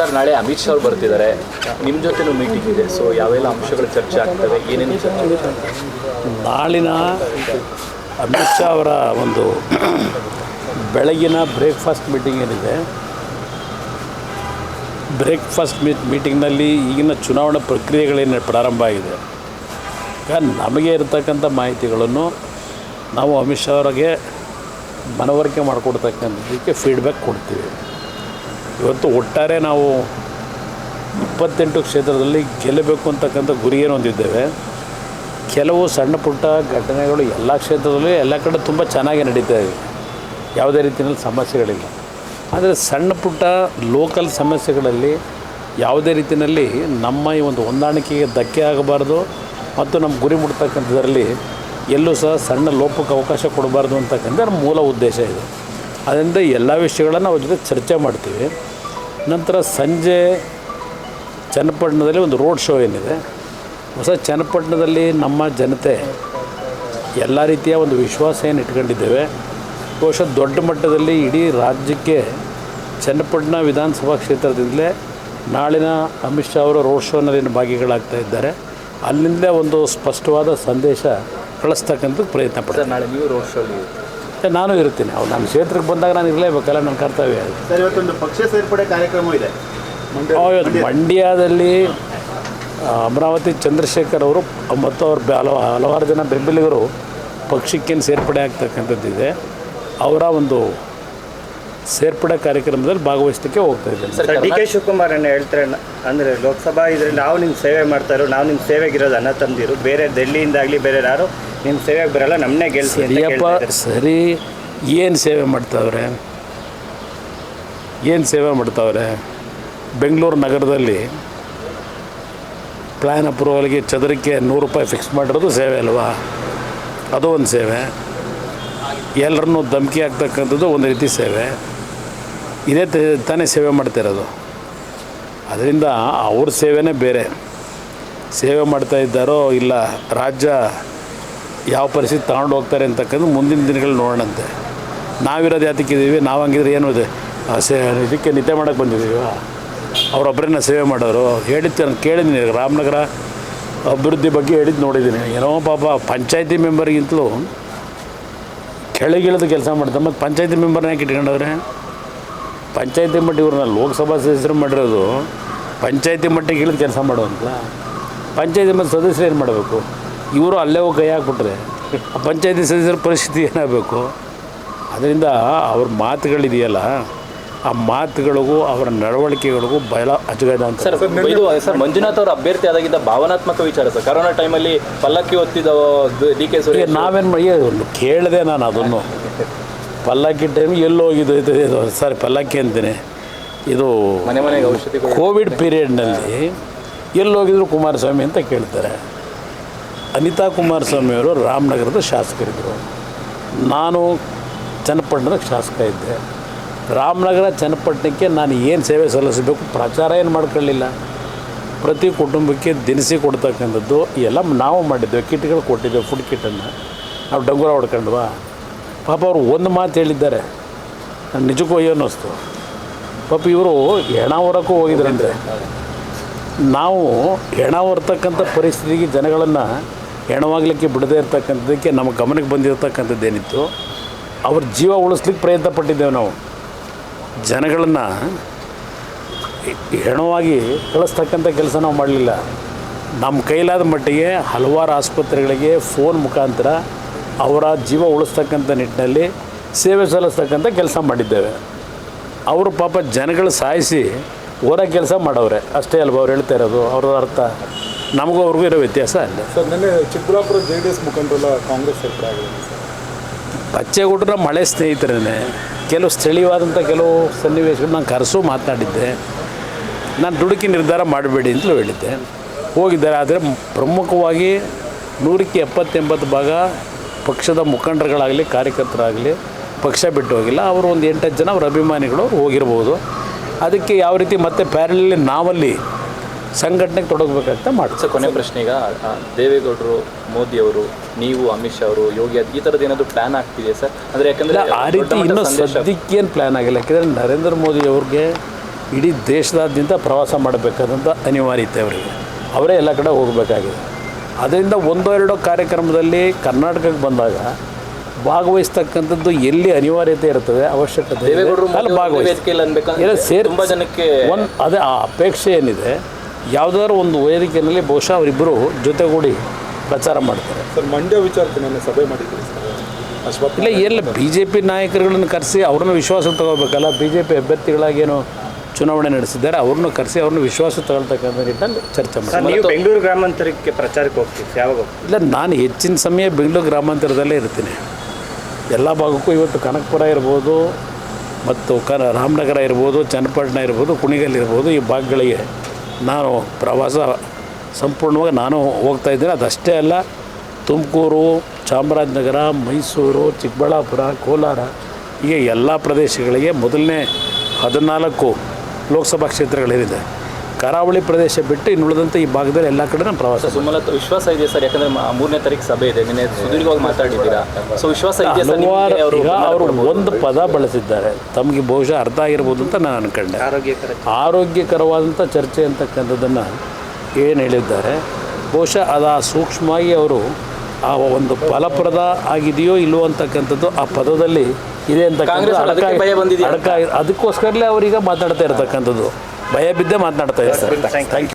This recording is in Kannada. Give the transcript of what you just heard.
ಸರ್, ನಾಳೆ ಅಮಿತ್ ಶಾ ಅವ್ರು ಬರ್ತಿದ್ದಾರೆ. ನಿಮ್ಮ ಜೊತೆನೂ ಮೀಟಿಂಗ್ ಇದೆ. ಸೊ ಯಾವೆಲ್ಲ ಅಂಶಗಳು ಚರ್ಚೆ ಆಗ್ತವೆ? ಏನೇನು ಚರ್ಚೆ ನಾಳಿನ ಅಮಿತ್ ಶಾ ಅವರ ಒಂದು ಬೆಳಗಿನ ಬ್ರೇಕ್ಫಾಸ್ಟ್ ಮೀಟಿಂಗ್ ಏನಿದೆ. ಬ್ರೇಕ್ಫಾಸ್ಟ್ ಮೀಟ್ ಮೀಟಿಂಗ್ನಲ್ಲಿ ಈಗಿನ ಚುನಾವಣಾ ಪ್ರಕ್ರಿಯೆಗಳೇನು ಪ್ರಾರಂಭ ಆಗಿದೆ. ನಮಗೆ ಇರತಕ್ಕಂಥ ಮಾಹಿತಿಗಳನ್ನು ನಾವು ಅಮಿತ್ ಶಾ ಅವರಿಗೆ ಮನವರಿಕೆ ಮಾಡಿಕೊಡ್ತಕ್ಕಂಥದ್ದಕ್ಕೆ ಫೀಡ್ಬ್ಯಾಕ್ ಕೊಡ್ತೀವಿ. ಇವತ್ತು ಒಟ್ಟಾರೆ ನಾವು ಇಪ್ಪತ್ತೆಂಟು ಕ್ಷೇತ್ರದಲ್ಲಿ ಗೆಲ್ಲಬೇಕು ಅಂತಕ್ಕಂಥ ಗುರಿಯನ್ನು ಹೊಂದಿದ್ದೇವೆ. ಕೆಲವು ಸಣ್ಣ ಪುಟ್ಟ ಘಟನೆಗಳು ಎಲ್ಲ ಕ್ಷೇತ್ರದಲ್ಲೂ ಎಲ್ಲ ಕಡೆ ತುಂಬ ಚೆನ್ನಾಗಿ ನಡೀತಾ ಇದೆ ಯಾವುದೇ ರೀತಿಯಲ್ಲಿ ಸಮಸ್ಯೆಗಳಿಲ್ಲ. ಆದರೆ ಸಣ್ಣ ಪುಟ್ಟ ಲೋಕಲ್ ಸಮಸ್ಯೆಗಳಲ್ಲಿ ಯಾವುದೇ ರೀತಿಯಲ್ಲಿ ನಮ್ಮ ಈ ಒಂದು ಹೊಂದಾಣಿಕೆಗೆ ಧಕ್ಕೆ ಆಗಬಾರ್ದು ಮತ್ತು ನಮ್ಮ ಗುರಿ ಮುಟ್ತಕ್ಕಂಥದ್ರಲ್ಲಿ ಎಲ್ಲೂ ಸಹ ಸಣ್ಣ ಲೋಪಕ್ಕೆ ಅವಕಾಶ ಕೊಡಬಾರ್ದು ಅಂತಕ್ಕಂಥ ಮೂಲ ಉದ್ದೇಶ ಇದೆ. ಅದರಿಂದ ಎಲ್ಲ ವಿಷಯಗಳನ್ನು ಅವ್ರ ಜೊತೆ ಚರ್ಚೆ ಮಾಡ್ತೀವಿ. ನಂತರ ಸಂಜೆ ಚನ್ನಪಟ್ಟಣದಲ್ಲಿ ಒಂದು ರೋಡ್ ಶೋ ಏನಿದೆ. ಹೊಸ ಚನ್ನಪಟ್ಟಣದಲ್ಲಿ ನಮ್ಮ ಜನತೆ ಎಲ್ಲ ರೀತಿಯ ಒಂದು ವಿಶ್ವಾಸ ಏನು ಇಟ್ಕೊಂಡಿದ್ದೇವೆ. ಬಹುಶಃ ದೊಡ್ಡ ಮಟ್ಟದಲ್ಲಿ ಇಡೀ ರಾಜ್ಯಕ್ಕೆ ಚನ್ನಪಟ್ಟಣ ವಿಧಾನಸಭಾ ಕ್ಷೇತ್ರದಿಂದಲೇ ನಾಳಿನ ಅಮಿತ್ ಶಾ ಅವರು ರೋಡ್ ಶೋನಲ್ಲಿ ಭಾಗಿಗಳಾಗ್ತಾ ಇದ್ದಾರೆ. ಅಲ್ಲಿಂದಲೇ ಒಂದು ಸ್ಪಷ್ಟವಾದ ಸಂದೇಶ ಕಳಿಸ್ತಕ್ಕಂಥದ್ದು ಪ್ರಯತ್ನ ಪಡ್ತಾರೆ ನಾಳೆ ನೀವು ರೋಡ್ ಶೋಲಿ ನಾನು ಇರ್ತೀನಿ ಅವ್ರು ನನ್ನ ಕ್ಷೇತ್ರಕ್ಕೆ ಬಂದಾಗ ನಾನು ಇರಲೇಬೇಕಲ್ಲ ನನ್ನ ಕರ್ತವ್ಯ ಅದು. ಸರ್ ಇವತ್ತೊಂದು ಪಕ್ಷ ಸೇರ್ಪಡೆ ಕಾರ್ಯಕ್ರಮ ಇದೆ. ಇವತ್ತು ಮಂಡ್ಯದಲ್ಲಿ ಅಮರಾವತಿ ಚಂದ್ರಶೇಖರ್ ಅವರು ಮತ್ತು ಅವ್ರ ಹಲವು ಹಲವಾರು ಜನ ಬೆಂಬಲಿಗರು ಪಕ್ಷಕ್ಕೇನು ಸೇರ್ಪಡೆ ಆಗ್ತಕ್ಕಂಥದ್ದಿದೆ. ಅವರ ಒಂದು ಸೇರ್ಪಡೆ ಕಾರ್ಯಕ್ರಮದಲ್ಲಿ ಭಾಗವಹಿಸಲಿಕ್ಕೆ ಹೋಗ್ತಾ ಇದ್ದೇನೆ. ಸರ್ ಡಿ ಕೆ ಶಿವಕುಮಾರ್ ಅನ್ನ ಹೇಳ್ತಾರೆ ಅಂದರೆ ಲೋಕಸಭಾ ಇದರಲ್ಲಿ ನಾವು ನಿಮ್ಮ ಸೇವೆ ಮಾಡ್ತಾ ಇರೋ ನಾವು ನಿಮ್ಮ ಸೇವೆಗಿರೋದು ಅನ್ನ ತಂದಿರು ಬೇರೆ ಡೆಲ್ಲಿಯಿಂದಾಗಲಿ ಬೇರೆ ಯಾರು ನಿಮ್ಮ ಸೇವೆಗೆ ಬರಲ್ಲ ನಮ್ಮನ್ನೇ ಗೆಲ್ಸಿ ಅಂತ ಸರಿಯಪ್ಪ ಸರಿ. ಏನು ಸೇವೆ ಮಾಡ್ತಾವ್ರೆ? ಏನು ಸೇವೆ ಮಾಡ್ತಾವ್ರೆ? ಬೆಂಗಳೂರು ನಗರದಲ್ಲಿ ಪ್ಲ್ಯಾನ್ ಅಪ್ರೂವಲ್ಗೆ ಚದರಕ್ಕೆ ನೂರು ರೂಪಾಯಿ ಫಿಕ್ಸ್ ಮಾಡಿರೋದು ಸೇವೆ ಅಲ್ವಾ? ಅದು ಒಂದು ಸೇವೆ. ಎಲ್ಲರನ್ನೂ ಧಮಕಿ ಆಗ್ತಕ್ಕಂಥದ್ದು ಒಂದು ರೀತಿ ಸೇವೆ. ಇದೇ ತಾನೇ ಸೇವೆ ಮಾಡ್ತಿರೋದು ಅದರಿಂದ ಅವ್ರ ಸೇವೆನೇ ಬೇರೆ. ಸೇವೆ ಮಾಡ್ತಾ ಇದ್ದಾರೋ ಇಲ್ಲ ರಾಜ್ಯ ಯಾವ ಪರಿಸ್ಥಿತಿ ತಗೊಂಡು ಹೋಗ್ತಾರೆ ಅಂತಕ್ಕಂಥ ಮುಂದಿನ ದಿನಗಳು ನೋಡೋಣಂತೆ. ನಾವಿರೋದು ಯಾತಕ್ಕಿದ್ದೀವಿ ನಾವು ಹಂಗಿದ್ರೆ ಏನು ಇದೆ? ಸೇ, ಇದಕ್ಕೆ ನಿದ್ದೆ ಮಾಡೋಕ್ಕೆ ಬಂದಿದ್ದೀವ? ಅವರೊಬ್ಬರನ್ನ ಸೇವೆ ಮಾಡೋರು. ಹೇಳಿದ್ದು ನಾನು ಕೇಳಿದ್ದೀನಿ. ರಾಮನಗರ ಅಭಿವೃದ್ಧಿ ಬಗ್ಗೆ ಹೇಳಿದ್ದು ನೋಡಿದ್ದೀನಿ. ಏನೋ ಪಾಪ ಪಂಚಾಯತಿ ಮೆಂಬರ್ಗಿಂತಲೂ ಕೆಳಗಿಳಿದು ಕೆಲಸ ಮಾಡ್ತಾರೆ. ಮತ್ತು ಪಂಚಾಯತಿ ಮೆಂಬರ್ನ ಯಾಕೆ ಇಟ್ಕೊಂಡವ್ರೆ? ಪಂಚಾಯತಿ ಮಟ್ಟ ಇವ್ರನ್ನ ಲೋಕಸಭಾ ಸದಸ್ಯರು ಮಾಡಿರೋದು ಪಂಚಾಯತಿ ಮಟ್ಟಿಗೆ ಇಳಿದು ಕೆಲಸ ಮಾಡುವಂತ. ಪಂಚಾಯತಿ ಮತ್ತು ಸದಸ್ಯರು ಏನು ಮಾಡಬೇಕು? ಇವರು ಅಲ್ಲೇ ಹೋಗಿ ಕೈ ಹಾಕ್ಬಿಟ್ರೆ ಪಂಚಾಯತಿ ಸದಸ್ಯರ ಪರಿಸ್ಥಿತಿ ಏನಾಗಬೇಕು? ಅದರಿಂದ ಅವ್ರ ಮಾತುಗಳಿದೆಯಲ್ಲ ಆ ಮಾತುಗಳಿಗೂ ಅವರ ನಡವಳಿಕೆಗಳಿಗೂ ಬಯಲ ಅಜಗದ ಅಂತ ಸರ್ ಇದು ಸರ್ ಮಂಜುನಾಥ್ ಅವರು ಅಭ್ಯರ್ಥಿ ಆದಾಗಿದ್ದ ಭಾವನಾತ್ಮಕ ವಿಚಾರ ಸರ್. ಕರೋನಾ ಟೈಮಲ್ಲಿ ಪಲ್ಲಕ್ಕಿ ಒತ್ತಿದ ಡಿ ಕೆ ಸುರೇಶ್ ನಾವೇನು ಮಾಡಿ ಕೇಳಿದೆ ನಾನು ಅದನ್ನು. ಪಲ್ಲಕ್ಕಿ ಟೈಮ್ ಎಲ್ಲೋಗಿದ್ದು ಇದು ಸಾರಿ ಪಲ್ಲಕ್ಕಿ ಅಂತೀನಿ. ಇದು ಮನೆ ಮನೆಗೆ ಔಷಧಿ. ಕೋವಿಡ್ ಪೀರಿಯಡ್ನಲ್ಲಿ ಎಲ್ಲೋಗಿದ್ರು ಕುಮಾರಸ್ವಾಮಿ ಅಂತ ಕೇಳ್ತಾರೆ. ಅನಿತಾ ಕುಮಾರಸ್ವಾಮಿಯವರು ರಾಮನಗರದ ಶಾಸಕರಿದ್ದರು ನಾನು ಚನ್ನಪಟ್ಟಣದ ಶಾಸಕ ಇದ್ದೆ. ರಾಮನಗರ ಚನ್ನಪಟ್ಟಣಕ್ಕೆ ನಾನು ಏನು ಸೇವೆ ಸಲ್ಲಿಸಬೇಕು ಪ್ರಚಾರ ಏನು ಮಾಡ್ಕೊಳ್ಳಿಲ್ಲ. ಪ್ರತಿ ಕುಟುಂಬಕ್ಕೆ ದಿನಸಿ ಕೊಡ್ತಕ್ಕಂಥದ್ದು ಎಲ್ಲ ನಾವು ಮಾಡಿದ್ದೇವೆ. ಕಿಟ್ಗಳು ಕೊಟ್ಟಿದ್ದೇವೆ ಫುಡ್ ಕಿಟ್ಟನ್ನು ನಾವು ಡಂಗುರ ಹೊಡ್ಕೊಂಡ್ವಾ. ಪಾಪ ಅವರು ಒಂದು ಮಾತು ಹೇಳಿದ್ದಾರೆ. ನಾನು ನಿಜಕ್ಕೂ ಅಯ್ಯೋ ಅನ್ನಿಸ್ತು. ಪಾಪ ಇವರು ಹೆಣ ಹೊರಕ್ಕೂ ಹೋಗಿದ್ರಂತೆ. ನಾವು ಹೆಣ ಹೊರತಕ್ಕಂಥ ಪರಿಸ್ಥಿತಿಗೆ ಜನಗಳನ್ನು ಹೆಣವಾಗಲಿಕ್ಕೆ ಬಿಡದೇ ಇರ್ತಕ್ಕಂಥದ್ದಕ್ಕೆ ನಮ್ಮ ಗಮನಕ್ಕೆ ಬಂದಿರತಕ್ಕಂಥದ್ದೇನಿತ್ತು ಅವ್ರ ಜೀವ ಉಳಿಸ್ಲಿಕ್ಕೆ ಪ್ರಯತ್ನ ಪಟ್ಟಿದ್ದೇವೆ ನಾವು. ಜನಗಳನ್ನು ಹೆಣವಾಗಿ ಕಳಿಸ್ತಕ್ಕಂಥ ಕೆಲಸ ನಾವು ಮಾಡಲಿಲ್ಲ. ನಮ್ಮ ಕೈಲಾದ ಮಟ್ಟಿಗೆ ಹಲವಾರು ಆಸ್ಪತ್ರೆಗಳಿಗೆ ಫೋನ್ ಮುಖಾಂತರ ಅವರ ಜೀವ ಉಳಿಸ್ತಕ್ಕಂಥ ನಿಟ್ಟಿನಲ್ಲಿ ಸೇವೆ ಸಲ್ಲಿಸ್ತಕ್ಕಂಥ ಕೆಲಸ ಮಾಡಿದ್ದೇವೆ. ಅವರು ಪಾಪ ಜನಗಳು ಸಾಯಿಸಿ ಓರ ಕೆಲಸ ಮಾಡವ್ರೆ. ಅಷ್ಟೇ ಅಲ್ವ ಅವ್ರು ಹೇಳ್ತಾ ಇರೋದು? ಅವ್ರ ಅರ್ಥ? ನಮಗೂ ಅವ್ರಿಗೂ ಇರೋ ವ್ಯತ್ಯಾಸ ಅಲ್ಲ. ಸರ್ ನಿನ್ನೆ ಚಿಕ್ಕಬಳ್ಳಾಪುರ ಜೆ ಡಿ ಎಸ್ ಮುಖಂಡರೆಲ್ಲ ಕಾಂಗ್ರೆಸ್ ಸೇರ್ಪಡೆ ಆಗಿದೆ ಸರ್. ಬಚ್ಚೇಗೌಡರ ಮಳೆ ಸ್ನೇಹಿತರೇ ಕೆಲವು ಸ್ಥಳೀಯವಾದಂಥ ಕೆಲವು ಸನ್ನಿವೇಶಗಳು ನಾನು ಕರೆಸು ಮಾತನಾಡಿದ್ದೆ. ನಾನು ದುಡುಕಿ ನಿರ್ಧಾರ ಮಾಡಬೇಡಿ ಅಂತಲೂ ಹೇಳಿದ್ದೆ. ಹೋಗಿದ್ದಾರೆ, ಆದರೆ ಪ್ರಮುಖವಾಗಿ ನೂರಕ್ಕೆ ಎಪ್ಪತ್ತೆಂಬತ್ತು ಭಾಗ ಪಕ್ಷದ ಮುಖಂಡರುಗಳಾಗಲಿ, ಕಾರ್ಯಕರ್ತರಾಗಲಿ ಪಕ್ಷ ಬಿಟ್ಟು ಹೋಗಿಲ್ಲ. ಅವರು ಒಂದು ಎಂಟತ್ತು ಜನ, ಅವ್ರ ಅಭಿಮಾನಿಗಳು ಹೋಗಿರ್ಬೋದು. ಅದಕ್ಕೆ ಯಾವ ರೀತಿ ಮತ್ತೆ ಪ್ಯಾರಲಲ್ಲಿ ನಾವಲ್ಲಿ ಸಂಘಟನೆಗೆ ತೊಡಗಬೇಕಂತ ಮಾಡ್ತೀವಿ. ಕೊನೆ ಪ್ರಶ್ನೆ ಈಗ ದೇವೇಗೌಡರು ಮೋದಿ ಅವರು ನೀವು ಅಮಿತ್ ಶಾ ಅವರು ಯೋಗಿ ಅದು ಈ ಥರದ್ದು ಏನಾದರೂ ಪ್ಲಾನ್ ಆಗ್ತಿದೆಯಾ ಸರ್? ಅಂದರೆ ಯಾಕಂದರೆ ಆ ರೀತಿ ಇನ್ನೂ ಸದ್ಯಕ್ಕೇನು ಪ್ಲ್ಯಾನ್ ಆಗಿಲ್ಲ. ಯಾಕೆಂದರೆ ನರೇಂದ್ರ ಮೋದಿ ಅವ್ರಿಗೆ ಇಡೀ ದೇಶದಾದ್ಯಂತ ಪ್ರವಾಸ ಮಾಡಬೇಕಾದಂಥ ಅನಿವಾರ್ಯತೆ ಅವರಿಗೆ. ಅವರೇ ಎಲ್ಲ ಕಡೆ ಹೋಗಬೇಕಾಗಿದೆ. ಅದರಿಂದ ಒಂದೋ ಎರಡೋ ಕಾರ್ಯಕ್ರಮದಲ್ಲಿ ಕರ್ನಾಟಕಕ್ಕೆ ಬಂದಾಗ ಭಾಗವಹಿಸ್ತಕ್ಕಂಥದ್ದು ಎಲ್ಲಿ ಅನಿವಾರ್ಯತೆ ಇರ್ತದೆ? ಅವಶ್ಯಕತೆ ಭಾಗವಹಿಸಿ ತುಂಬಾ ಜನಕ್ಕೆ ಒಂದು ಅದೇ ಆ ಅಪೇಕ್ಷೆ ಏನಿದೆ ಯಾವುದಾದ್ರು ಒಂದು ವೇದಿಕೆಯಲ್ಲಿ ಬಹುಶಃ ಅವರಿಬ್ಬರು ಜೊತೆಗೂಡಿ ಪ್ರಚಾರ ಮಾಡ್ತಾರೆ. ಸರ್ ಮಂಡ್ಯ ವಿಚಾರಕ್ಕೆ ನಾನು ಸಭೆ ಮಾಡಿ ಇಲ್ಲ ಎಲ್ಲ ಬಿ ಜೆ ಪಿ ನಾಯಕರುಗಳನ್ನು ಕರೆಸಿ ಅವ್ರನ್ನ ವಿಶ್ವಾಸ ತಗೋಬೇಕಲ್ಲ ಬಿ ಜೆ ಪಿ ಅಭ್ಯರ್ಥಿಗಳಾಗೇನು ಚುನಾವಣೆ ನಡೆಸಿದ್ದಾರೆ ಅವ್ರನ್ನ ಕರೆಸಿ ಅವ್ರನ್ನ ವಿಶ್ವಾಸ ತಗೊಳ್ತಕ್ಕಂಥ ನಿಟ್ಟಿನಲ್ಲಿ ಚರ್ಚೆ ಮಾಡಿ ಸರ್ ನೀವು ಬೆಂಗಳೂರು ಗ್ರಾಮಾಂತರಕ್ಕೆ ಪ್ರಚಾರಕ್ಕೆ ಹೋಗ್ತೀವಿ ಯಾವಾಗ ಇಲ್ಲ ನಾನು ಹೆಚ್ಚಿನ ಸಮಯ ಬೆಂಗಳೂರು ಗ್ರಾಮಾಂತರದಲ್ಲೇ ಇರ್ತೀನಿ. ಎಲ್ಲ ಭಾಗಕ್ಕೂ ಇವತ್ತು ಕನಕಪುರ ಇರ್ಬೋದು ಮತ್ತು ಕ ರಾಮನಗರ ಇರ್ಬೋದು ಚನ್ನಪಟ್ಟಣ ಇರ್ಬೋದು ಕುಣಿಗಲ್ ಇರ್ಬೋದು ಈ ಭಾಗಗಳಿಗೆ ನಾನು ಪ್ರವಾಸ ಸಂಪೂರ್ಣವಾಗಿ ನಾನು ಹೋಗ್ತಾ ಇದ್ದೀನಿ. ಅದಷ್ಟೇ ಅಲ್ಲ ತುಮಕೂರು ಚಾಮರಾಜನಗರ ಮೈಸೂರು ಚಿಕ್ಕಬಳ್ಳಾಪುರ ಕೋಲಾರ ಹೀಗೆ ಎಲ್ಲ ಪ್ರದೇಶಗಳಿಗೆ ಮೊದಲನೇ ಹದಿನಾಲ್ಕು ಲೋಕಸಭಾ ಕ್ಷೇತ್ರಗಳೇನಿದೆ ಕರಾವಳಿ ಪ್ರದೇಶ ಬಿಟ್ಟು ಇನ್ನುಳಿದಂತೆ ಈ ಭಾಗದಲ್ಲಿ ಎಲ್ಲ ಕಡೆ ನಮ್ಮ ಪ್ರವಾಸ ಸುಮಲತಾ ವಿಶ್ವಾಸ ಇದೆ ಸರ್? ಯಾಕಂದ್ರೆ ಮೂರನೇ ತಾರೀಕು ಸಭೆ ಇದೆ. ನಿನ್ನೆ ಸುದೀರ್ಘವಾಗಿ ಮಾತಾಡಿದ್ದೀರಾ? ಸೊ ವಿಶ್ವಾಸ ಇದೆ ಸರ್ ಅವರು ಈಗ ಅವರು ಒಂದು ಪದ ಬಳಸಿದ್ದಾರೆ. ತಮಗೆ ಬಹುಶಃ ಅರ್ಥ ಆಗಿರ್ಬೋದು ಅಂತ ನಾನು ಅನ್ಕೊಂಡೆ. ಆರೋಗ್ಯಕರ. ಆರೋಗ್ಯಕರವಾದಂಥ ಚರ್ಚೆ ಅಂತಕ್ಕಂಥದ್ದನ್ನು ಏನು ಹೇಳಿದ್ದಾರೆ? ಬಹುಶಃ ಅದು ಆ ಸೂಕ್ಷ್ಮವಾಗಿ ಅವರು ಆ ಒಂದು ಫಲಪ್ರದ ಆಗಿದೆಯೋ ಇಲ್ಲವೋ ಅಂತಕ್ಕಂಥದ್ದು ಆ ಪದದಲ್ಲಿ ಇದೆ ಅಂತ ಅವ್ರು ಅದಕ್ಕೆ ಭಯ ಬಂದಿದೆಯಾ? ಅಡಕ ಅದಕ್ಕೋಸ್ಕರಲೇ ಅವರೀಗ ಮಾತಾಡ್ತಾ ಇರ್ತಕ್ಕಂಥದ್ದು. ಭಯ ಬಿದ್ದೇ ಮಾತನಾಡ್ತಾ ಇದ್ದಾರೆ ಸರ್. Thank you